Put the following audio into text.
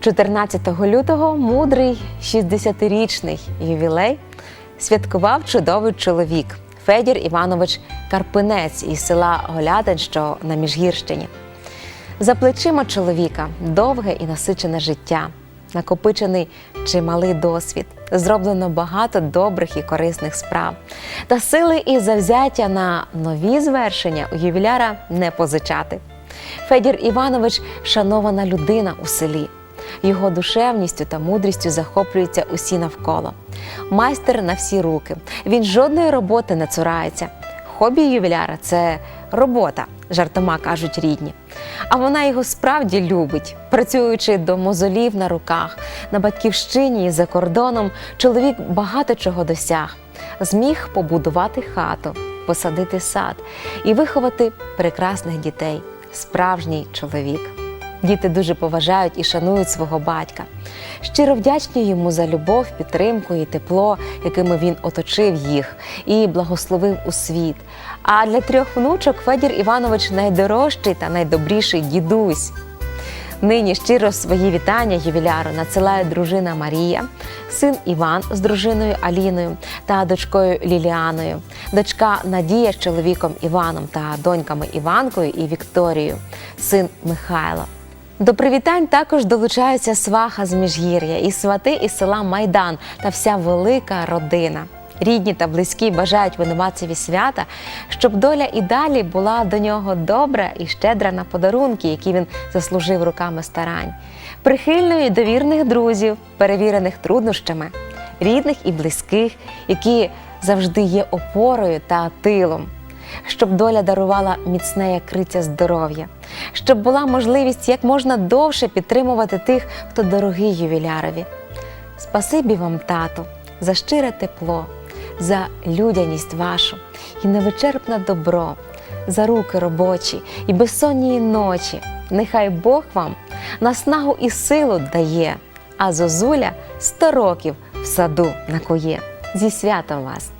14 лютого мудрий 60-річний ювілей святкував чудовий чоловік Федір Іванович Карпинець із села Голятин, що на Міжгірщині. За плечима чоловіка довге і насичене життя, накопичений чималий досвід, зроблено багато добрих і корисних справ. Та сили і завзяття на нові звершення у ювіляра не позичати. Федір Іванович шанована людина у селі. Його душевністю та мудрістю захоплюються усі навколо. Майстер на всі руки. Він жодної роботи не цурається. Хобі ювіляра це робота, жартома кажуть рідні. А вона його справді любить. Працюючи до мозолів на руках, на батьківщині і за кордоном, чоловік багато чого досяг. Зміг побудувати хату, посадити сад і виховати прекрасних дітей. Справжній чоловік. Діти дуже поважають і шанують свого батька. Щиро вдячні йому за любов, підтримку і тепло, якими він оточив їх і благословив у світ. А для трьох внучок Федір Іванович найдорожчий та найдобріший дідусь. Нині щиро свої вітання ювіляру надсилає дружина Марія, син Іван з дружиною Аліною та дочкою Ліліаною, дочка Надія з чоловіком Іваном та доньками Іванкою і Вікторією, син Михайло. До привітань також долучаються сваха з Міжгір'я і свати із села Майдан та вся велика родина. Рідні та близькі бажають винуватцеві свята, щоб доля і далі була до нього добра і щедра на подарунки, які він заслужив руками старань, прихильної довірних друзів, перевірених труднощами, рідних і близьких, які завжди є опорою та тилом щоб доля дарувала міцне криця здоров'я, щоб була можливість як можна довше підтримувати тих, хто дорогий ювілярові. Спасибі вам, тату, за щире тепло, за людяність вашу і невичерпне добро, за руки робочі і безсонні ночі. Нехай Бог вам наснагу і силу дає, а зозуля сто років в саду накує. Зі святом вас!